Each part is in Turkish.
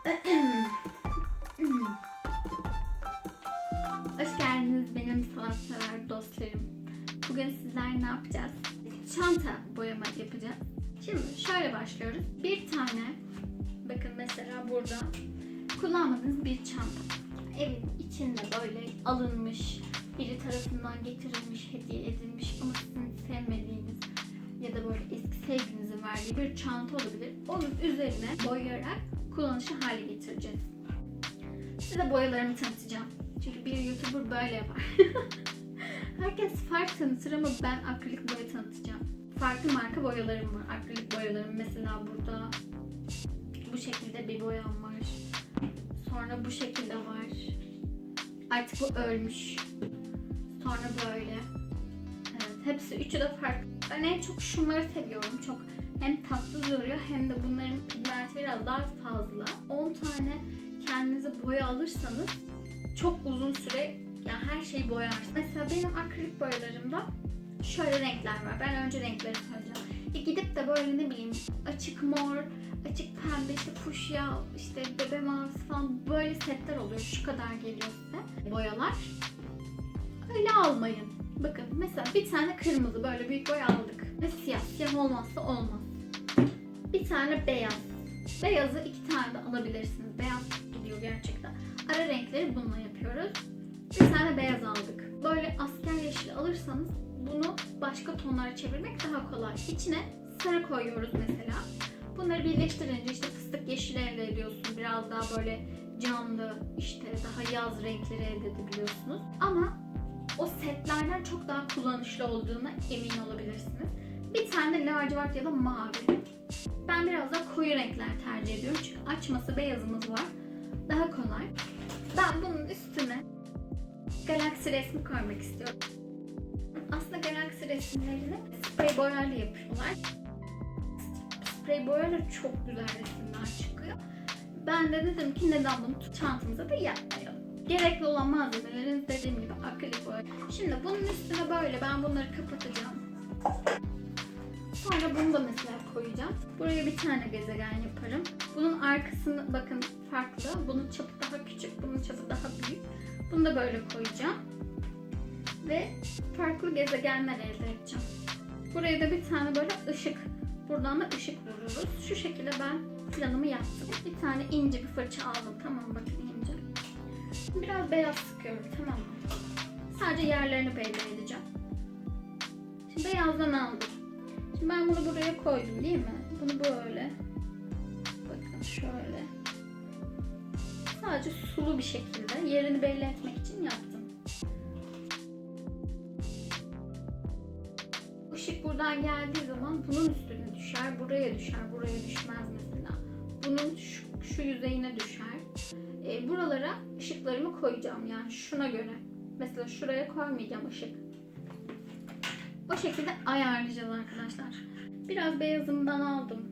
Hoş geldiniz benim sanatsever dostlarım. Bugün sizler ne yapacağız? Çanta boyama yapacağız. Şimdi şöyle başlıyoruz. Bir tane, bakın mesela burada kullanmadığınız bir çanta. Evin içinde böyle alınmış, biri tarafından getirilmiş, hediye edilmiş ama sizin sevmediğiniz ya da böyle eski sevgilinizin verdiği bir çanta olabilir. Onun üzerine boyayarak kullanışlı hale getireceğiz. Size boyalarımı tanıtacağım. Çünkü bir YouTuber böyle yapar. Herkes fark tanıtır ama ben akrilik boya tanıtacağım. Farklı marka boyalarım var. Akrilik boyalarım mesela burada bu şekilde bir boyam var. Sonra bu şekilde var. Artık bu ölmüş. Sonra böyle. Evet, hepsi üçü de farklı. Ben en çok şunları seviyorum. Çok hem tatlı duruyor hem de bunların pigmenti biraz daha fazla. 10 tane kendinize boya alırsanız çok uzun süre yani her şeyi boyarsınız. Mesela benim akrilik boyalarımda şöyle renkler var. Ben önce renkleri söyleyeceğim. E gidip de böyle ne bileyim açık mor, açık pembe, işte fuşya, işte bebe mavisi falan böyle setler oluyor. Şu kadar geliyor size boyalar. Öyle almayın. Bakın mesela bir tane kırmızı böyle büyük boy aldık. Ve siyah. Siyah olmazsa olmaz. Bir tane beyaz. Beyazı iki tane de alabilirsiniz. Beyaz gidiyor gerçekten. Ara renkleri bununla yapıyoruz. Bir tane beyaz aldık. Böyle asker yeşili alırsanız bunu başka tonlara çevirmek daha kolay. İçine sarı koyuyoruz mesela. Bunları birleştirince işte fıstık yeşili elde ediyorsun. Biraz daha böyle canlı, işte daha yaz renkleri elde edebiliyorsunuz. Ama o setlerden çok daha kullanışlı olduğuna emin olabilirsiniz. Bir tane de lacivert ya da mavi. Ben biraz daha koyu renkler tercih ediyorum çünkü açması beyazımız var. Daha kolay. Ben bunun üstüne galaksi resmi koymak istiyorum. Aslında galaksi resimlerini sprey boyayla yapıyorlar. Sprey boyayla çok güzel resimler çıkıyor. Ben de dedim ki neden bunu çantamıza da yapmayalım. Gerekli olan malzemelerin dediğim gibi akrilik boya. Şimdi bunun üstüne böyle ben bunları kapatacağım. Sonra bunu da mesela koyacağım. Buraya bir tane gezegen yaparım. Bunun arkasını bakın farklı. Bunun çapı daha küçük, bunun çapı daha büyük. Bunu da böyle koyacağım. Ve farklı gezegenler elde edeceğim. Buraya da bir tane böyle ışık. Buradan da ışık vururuz. Şu şekilde ben planımı yaptım. Bir tane ince bir fırça aldım. Tamam bakın ince. Biraz beyaz sıkıyorum tamam mı? Sadece yerlerini belli edeceğim. Şimdi beyazdan aldım. Ben bunu buraya koydum değil mi? Bunu böyle. Bakın şöyle. Sadece sulu bir şekilde yerini belli etmek için yaptım. Işık buradan geldiği zaman bunun üstüne düşer, buraya düşer, buraya düşmez mesela. Bunun şu, şu yüzeyine düşer. E, buralara ışıklarımı koyacağım yani şuna göre. Mesela şuraya koymayacağım ışık. O şekilde ayarlayacağız arkadaşlar. Biraz beyazımdan aldım.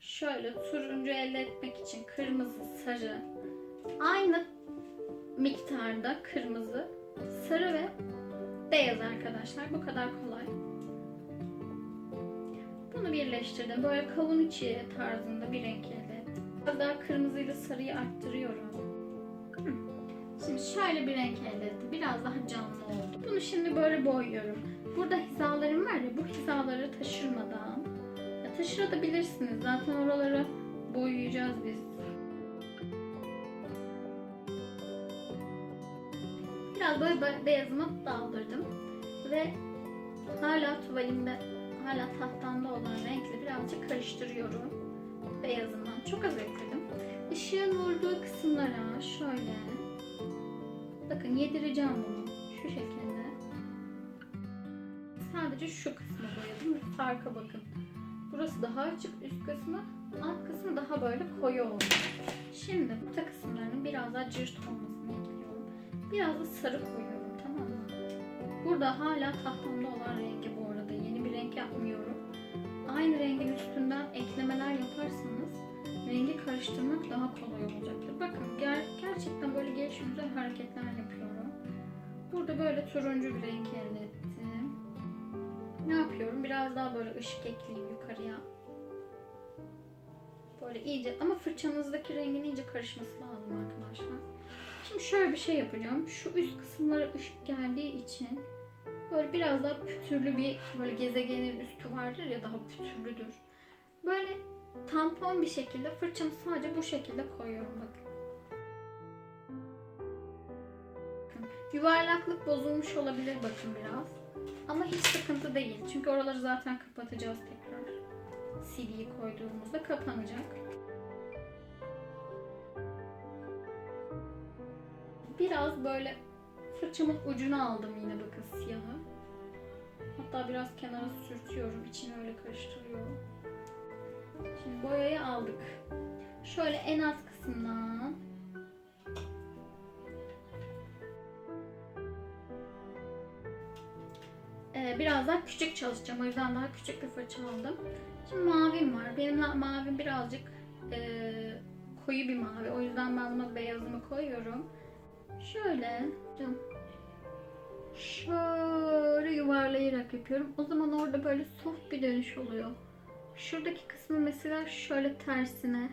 Şöyle turuncu elde etmek için kırmızı, sarı. Aynı miktarda kırmızı, sarı ve beyaz arkadaşlar. Bu kadar kolay. Bunu birleştirdim. Böyle kavun içi tarzında bir renk elde ettim. Biraz daha kırmızıyla sarıyı arttırıyorum. Hı. Şimdi şöyle bir renk elde ettim. Biraz daha canlı oldu. Bunu şimdi böyle boyuyorum. Burada hizalarım var ya bu hizaları taşırmadan ya taşırabilirsiniz. Zaten oraları boyayacağız biz. Biraz böyle be- beyazımı daldırdım ve hala tuvalimde hala tahtamda olan renkle birazcık karıştırıyorum beyazından. Çok az ekledim. Işığın vurduğu kısımlara şöyle bakın yedireceğim bunu şu şekilde. Sadece şu kısmı boyadım. Farka bakın. Burası daha açık üst kısmı, alt kısmı daha böyle koyu oldu. Şimdi orta kısımlarının biraz daha cırt olmasını ekliyorum. Biraz da sarı koyuyorum tamam mı? Burada hala tahtamda olan rengi bu arada. Yeni bir renk yapmıyorum. Aynı rengin üstünden eklemeler yaparsanız rengi karıştırmak daha kolay olacaktır. Bakın ger- gerçekten böyle gelişim güzel hareketler yapıyorum. Burada böyle turuncu bir renk elde. Ne yapıyorum? Biraz daha böyle ışık ekleyeyim yukarıya. Böyle iyice ama fırçanızdaki rengin iyice karışması lazım arkadaşlar. Şimdi şöyle bir şey yapacağım. Şu üst kısımlara ışık geldiği için böyle biraz daha pütürlü bir böyle gezegenin üstü vardır ya daha pütürlüdür. Böyle tampon bir şekilde fırçamı sadece bu şekilde koyuyorum bakın. Yuvarlaklık bozulmuş olabilir bakın biraz. Ama hiç sıkıntı değil. Çünkü oraları zaten kapatacağız tekrar. CD'yi koyduğumuzda kapanacak. Biraz böyle fırçamın ucunu aldım yine bakın siyahı. Hatta biraz kenara sürtüyorum. içini öyle karıştırıyorum. Şimdi boyayı aldık. Şöyle en alt kısımdan biraz daha küçük çalışacağım. O yüzden daha küçük bir fırça aldım. Şimdi mavim var. Benim mavim birazcık e, koyu bir mavi. O yüzden ben buna beyazımı koyuyorum. Şöyle şöyle yuvarlayarak yapıyorum. O zaman orada böyle soft bir dönüş oluyor. Şuradaki kısmı mesela şöyle tersine.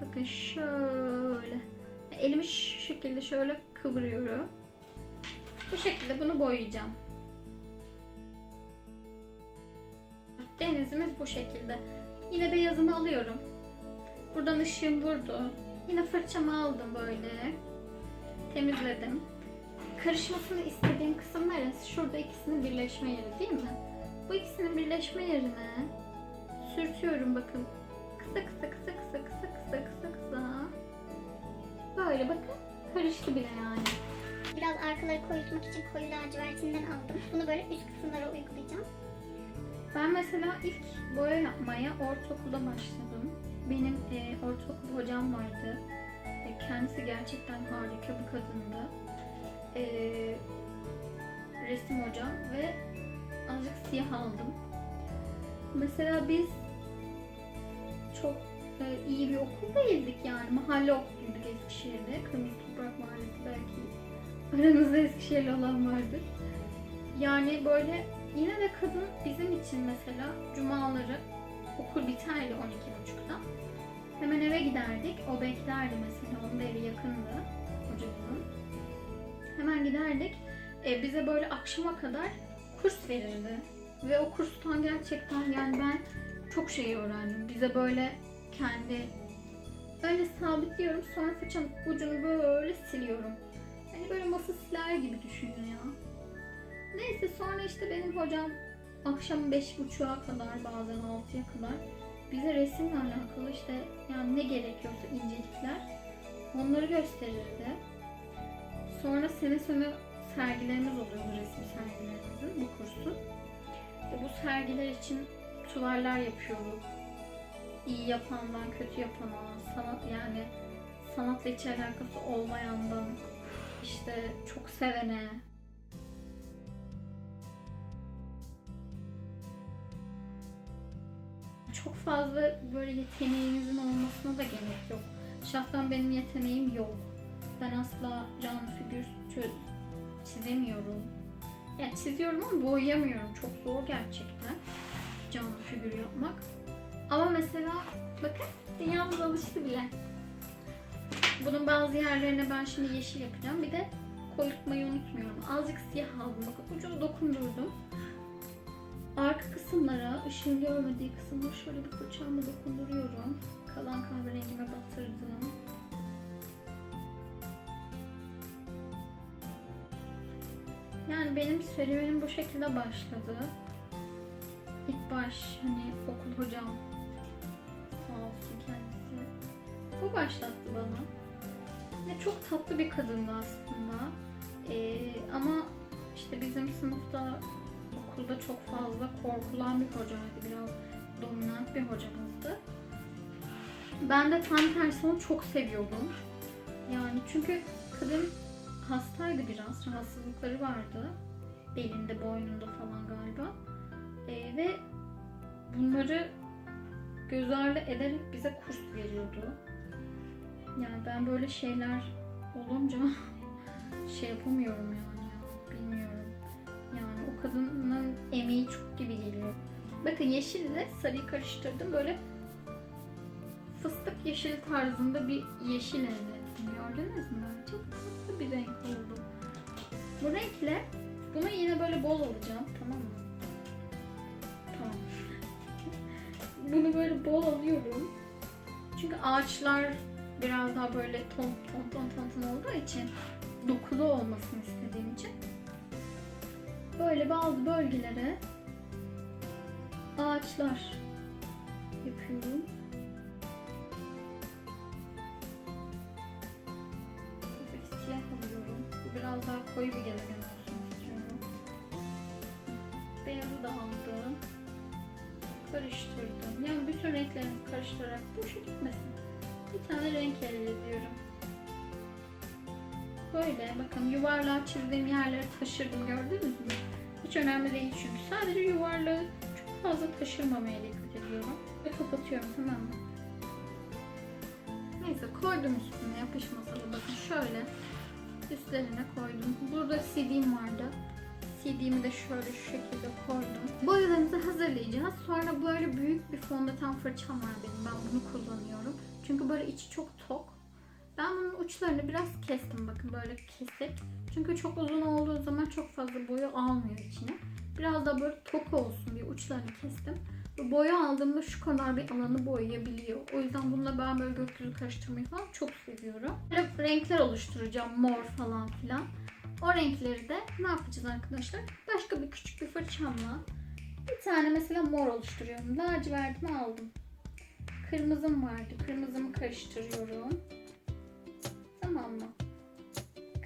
Bakın şöyle. Elimi şu şekilde şöyle kıvırıyorum. Bu şekilde bunu boyayacağım. Denizimiz bu şekilde. Yine beyazımı alıyorum. Buradan ışığım vurdu. Yine fırçamı aldım böyle. Temizledim. Karışmasını istediğim kısım neresi? Şurada ikisinin birleşme yeri değil mi? Bu ikisinin birleşme yerine sürtüyorum bakın. Kısa kısa kısa kısa kısa kısa kısa kısa. Böyle bakın. Karıştı bile yani. Biraz arkaları koyutmak için koyu lacivertinden aldım. Bunu böyle üst kısımlara uygulayacağım. Ben mesela ilk boya yapmaya ortaokulda başladım. Benim e, ortaokul hocam vardı. E, kendisi gerçekten harika bir kadındı. E, resim hocam ve azıcık siyah aldım. Mesela biz çok e, iyi bir okul değildik yani. Mahalle okuluyduk Eskişehir'de. Kırmızı Toprak Mahallesi belki aranızda Eskişehirli olan vardır. Yani böyle yine de kadın bizim için mesela cumaları okul biterdi 12.30'da. Hemen eve giderdik. O beklerdi mesela. Onun da evi yakındı hocamızın. Hemen giderdik. E, bize böyle akşama kadar kurs verirdi. Ve o kurstan gerçekten yani ben çok şey öğrendim. Bize böyle kendi öyle sabitliyorum sonra fırçanın ucunu böyle siliyorum. Hani böyle masa siler gibi düşünün ya. Neyse sonra işte benim hocam akşam beş buçuğa kadar bazen altıya kadar bize resimle alakalı işte yani ne gerekiyorsa incelikler onları gösterirdi. Sonra sene sonu sergilerimiz oluyordu resim sergilerimizin bu kursun. Ve bu sergiler için tuvaller yapıyorduk. İyi yapandan kötü yapana, sanat yani sanatla hiç alakası olmayandan işte çok sevene, fazla böyle yeteneğinizin olmasına da gerek yok. Şahsen benim yeteneğim yok. Ben asla canlı figür çizemiyorum. Yani çiziyorum ama boyayamıyorum. Çok zor gerçekten canlı figür yapmak. Ama mesela bakın dünyamız alıştı bile. Bunun bazı yerlerine ben şimdi yeşil yapacağım. Bir de koyutmayı unutmuyorum. Azıcık siyah aldım. Bakın ucunu dokundurdum. Arka kısımlara, ışığın görmediği kısımlara şöyle bir fırçamla dokunduruyorum. Kalan kahverengime batırdım. Yani benim serüvenim bu şekilde başladı. İlk baş hani okul hocam sağ olsun kendisi. Bu başlattı bana. Ve çok tatlı bir kadındı aslında. Ee, ama işte bizim sınıfta okulda çok fazla korkulan bir hocaydı. Biraz dominant bir hocamızdı. Ben de tam tersi onu çok seviyordum. Yani çünkü kadın hastaydı biraz. Rahatsızlıkları vardı. Belinde, boynunda falan galiba. Ee, ve bunları göz ardı ederek bize kurs veriyordu. Yani ben böyle şeyler olunca şey yapamıyorum ya. Kadının emeği çok gibi geliyor. Bakın yeşille sarıyı karıştırdım. Böyle fıstık yeşili tarzında bir yeşil elde ettim. Gördünüz mü? Çok tatlı bir renk oldu. Bu renkle bunu yine böyle bol alacağım. Tamam mı? Tamam. bunu böyle bol alıyorum. Çünkü ağaçlar biraz daha böyle ton ton ton ton ton olduğu için dokulu olmasını istediğim için böyle bazı bölgelere ağaçlar yapıyorum. Bir siyah alıyorum. Biraz daha koyu bir gezegen olsun istiyorum. Beyazı da aldım. Karıştırdım. Yani bütün renklerimi karıştırarak boşa gitmesin. Bir tane renk elde ediyorum. Böyle bakın yuvarlağı çizdiğim yerleri taşırdım gördünüz mü? Hiç önemli değil çünkü. Sadece yuvarlağı çok fazla taşırmamaya dikkat ediyorum. Ve kapatıyorum tamam mı? Neyse koydum üstüne yapışmasalı. Bakın şöyle üstlerine koydum. Burada CD'm vardı. CD'mi de şöyle şu şekilde koydum. Boyalarımızı hazırlayacağız. Sonra böyle büyük bir fondöten fırçam var benim. Ben bunu kullanıyorum. Çünkü böyle içi çok tok. Ben bunun uçlarını biraz kestim bakın böyle kesik. Çünkü çok uzun olduğu zaman çok fazla boya almıyor içine. Biraz da böyle tok olsun diye uçlarını kestim. Boya aldığımda şu kadar bir alanı boyayabiliyor. O yüzden bununla ben böyle gökyüzü karıştırmayı falan çok seviyorum. Böyle renkler oluşturacağım mor falan filan. O renkleri de ne yapacağız arkadaşlar? Başka bir küçük bir fırçamla bir tane mesela mor oluşturuyorum. Lacivertimi aldım. Kırmızım vardı. Kırmızımı karıştırıyorum. Tamam mı?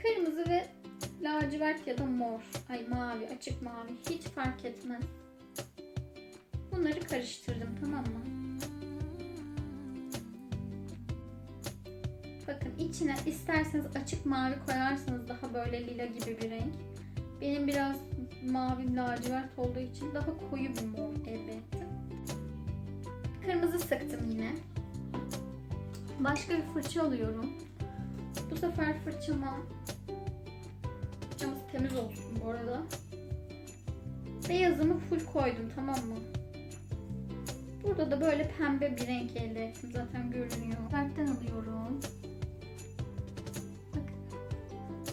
Kırmızı ve lacivert ya da mor. Ay mavi, açık mavi. Hiç fark etmez. Bunları karıştırdım tamam mı? Bakın içine isterseniz açık mavi koyarsanız daha böyle lila gibi bir renk. Benim biraz mavi lacivert olduğu için daha koyu bir mor elde ettim. Kırmızı sıktım yine. Başka bir fırça alıyorum. Bu sefer fırçama temiz olsun bu arada. Beyazımı full koydum tamam mı? Burada da böyle pembe bir renk elde ettim. Zaten görünüyor. Fertten alıyorum. Bakın.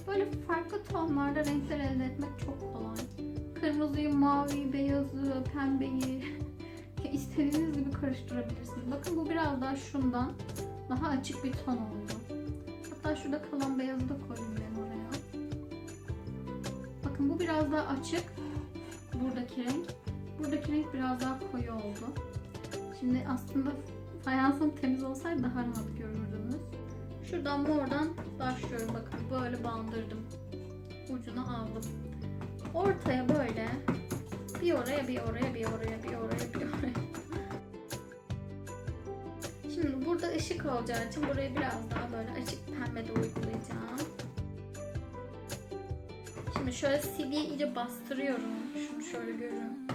Böyle farklı tonlarda renkler elde etmek çok kolay. Kırmızıyı, maviyi, beyazı, pembeyi istediğiniz gibi karıştırabilirsiniz. Bakın bu biraz daha şundan daha açık bir ton oldu. Hatta şurada kalan beyazı da koyayım. Bakın bu biraz daha açık. Buradaki renk. Buradaki renk biraz daha koyu oldu. Şimdi aslında fayansım temiz olsaydı daha rahat görürdünüz. Şuradan mordan başlıyorum. Bakın böyle bandırdım. Ucunu aldım. Ortaya böyle bir oraya bir oraya bir oraya bir oraya bir oraya. Şimdi burada ışık olacağı için burayı biraz daha böyle açık pembe de uygulayacağım. Şimdi şöyle CD'ye iyice bastırıyorum. Şunu şöyle görün.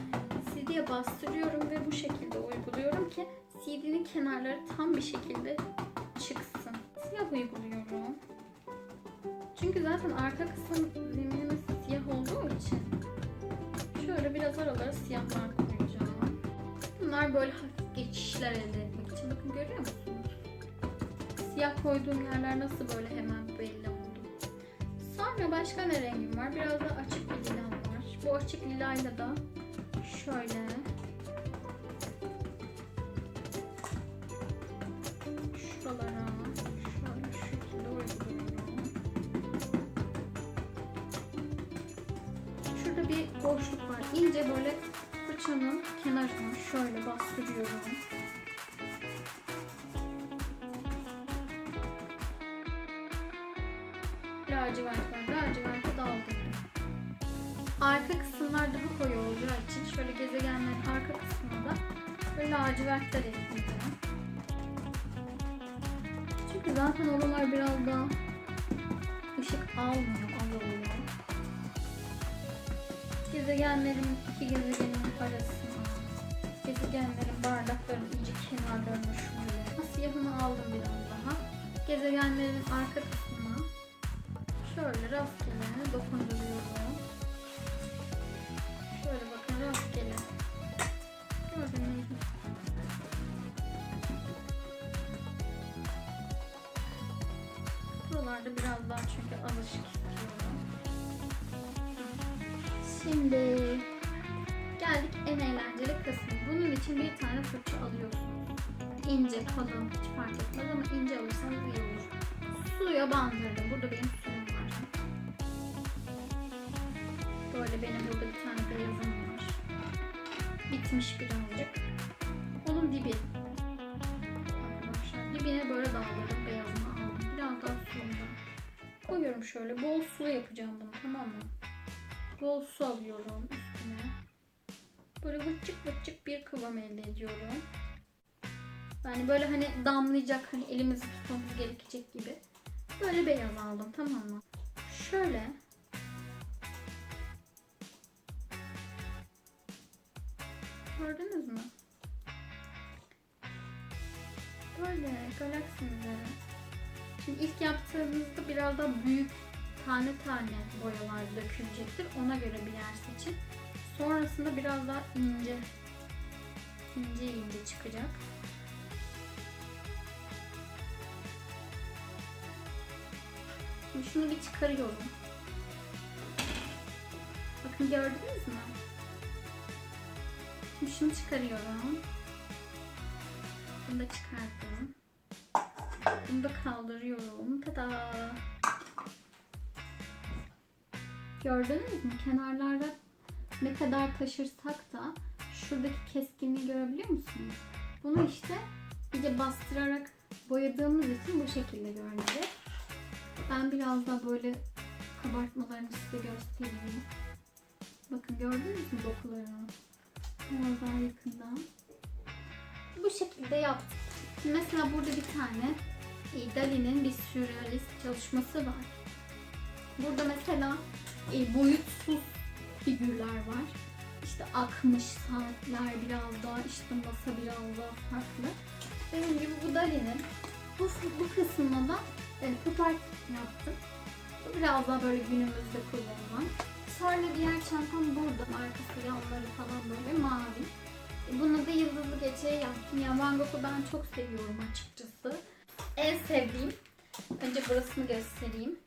CD'ye bastırıyorum ve bu şekilde uyguluyorum ki CD'nin kenarları tam bir şekilde çıksın. Siyah uyguluyorum. Çünkü zaten arka kısım zeminimiz siyah olduğu için şöyle biraz aralara siyahlar koyacağım. Bunlar böyle hafif geçişler elde etmek için. Bakın görüyor musunuz? Siyah koyduğum yerler nasıl böyle hemen belli. Sonra başka ne rengim var? Biraz da açık bir lilam var. Bu açık lilayla da şöyle şuralara şu şekilde uyguluyorum. Şurada bir boşluk var. İnce böyle fırçanın kenarına şöyle bastırıyorum. Şöyle gezegenlerin arka kısmında böyle lacivertler ekleyeceğim. Çünkü zaten oralar biraz daha ışık almıyor, alıyor. Gezegenlerin iki gezegenin arasına, gezegenlerin bardakların ince kenarlarına şöyle. Siyahını aldım biraz daha. Gezegenlerin arka kısmına şöyle rastgele dokunduruyorum. Buralarda biraz daha çünkü alışık. Şimdi geldik en eğlenceli kısmı. Bunun için bir tane fırça alıyorsunuz. İnce, kalın hiç fark etmez ama ince alırsanız iyi olur. Suya bandırdım. Burada benim suyum var. Böyle benim burada bir tane beyazım Bitmiş birazcık. Onun dibi. Arkadaşlar dibine böyle dağladım. Beyazını aldım. Biraz daha suyundan. Koyuyorum şöyle. Bol su yapacağım bunu tamam mı? Bol su alıyorum üstüne. Böyle vıçık vıçık bir kıvam elde ediyorum. Yani böyle hani damlayacak hani elimizi tutmamız gerekecek gibi. Böyle beyaz aldım tamam mı? Şöyle Gördünüz mü? Böyle galaksimileri. Şimdi ilk yaptığımızda biraz daha büyük tane tane boyalar dökülecektir. Ona göre bir yer seçin. Sonrasında biraz daha ince ince ince çıkacak. Şimdi şunu bir çıkarıyorum. Bakın gördünüz mü? Şimdi şunu çıkarıyorum. Bunu da çıkarttım. Bunu da kaldırıyorum. Tada! Gördünüz mü? Kenarlarda ne kadar taşırsak da şuradaki keskinliği görebiliyor musunuz? Bunu işte iyice bastırarak boyadığımız için bu şekilde görünecek. Ben biraz daha böyle kabartmalarını size göstereyim. Bakın gördünüz mü dokularını? Biraz daha yakından. Bu şekilde yaptık. Mesela burada bir tane e, Dali'nin bir sürrealist çalışması var. Burada mesela e, boyutsuz figürler var. İşte akmış saatler biraz daha işte masa biraz daha farklı. Benim gibi bu Dali'nin bu, bu kısmına da e, pop art yaptım. Biraz daha böyle günümüzde kullanılan. Sonra diğer çantam burada. Markası yanları falan böyle mavi. E, Buna da yıldızlı geceyi yaptım. Ya Van Gogh'u ben çok seviyorum açıkçası. En sevdiğim. Önce burasını göstereyim.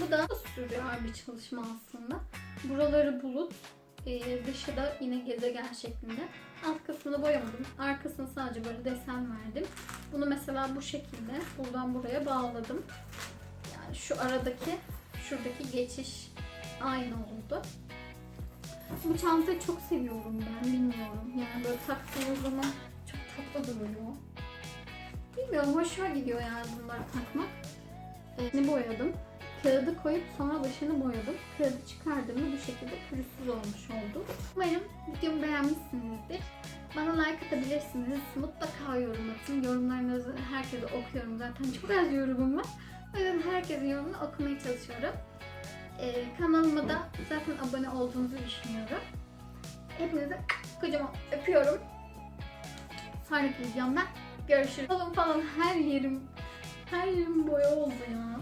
Bu da sürreal bir çalışma aslında. Buraları bulut, e, dışı da yine gezegen şeklinde. Alt kısmını boyamadım. Arkasını sadece böyle desen verdim. Bunu mesela bu şekilde buradan buraya bağladım. Yani şu aradaki, şuradaki geçiş aynı oldu. Bu çantayı çok seviyorum ben, bilmiyorum. Yani böyle taktığınız zaman çok tatlı duruyor. Bilmiyorum, hoşuma gidiyor yani bunları takmak. Ee, boyadım? Kağıdı koyup sonra dışını boyadım. Kağıdı çıkardığımda bu şekilde pürüzsüz olmuş oldu. Umarım videomu beğenmişsinizdir. Bana like atabilirsiniz. Mutlaka yorum atın. Yorumlarınızı herkese okuyorum. Zaten çok az yorumum var. Yüzden herkesin yorumunu okumaya çalışıyorum. Ee, kanalıma da zaten abone olduğunuzu düşünüyorum. Hepinizi kocaman öpüyorum. Sonraki videomda görüşürüz. Oğlum falan her yerim her yerim boya oldu ya.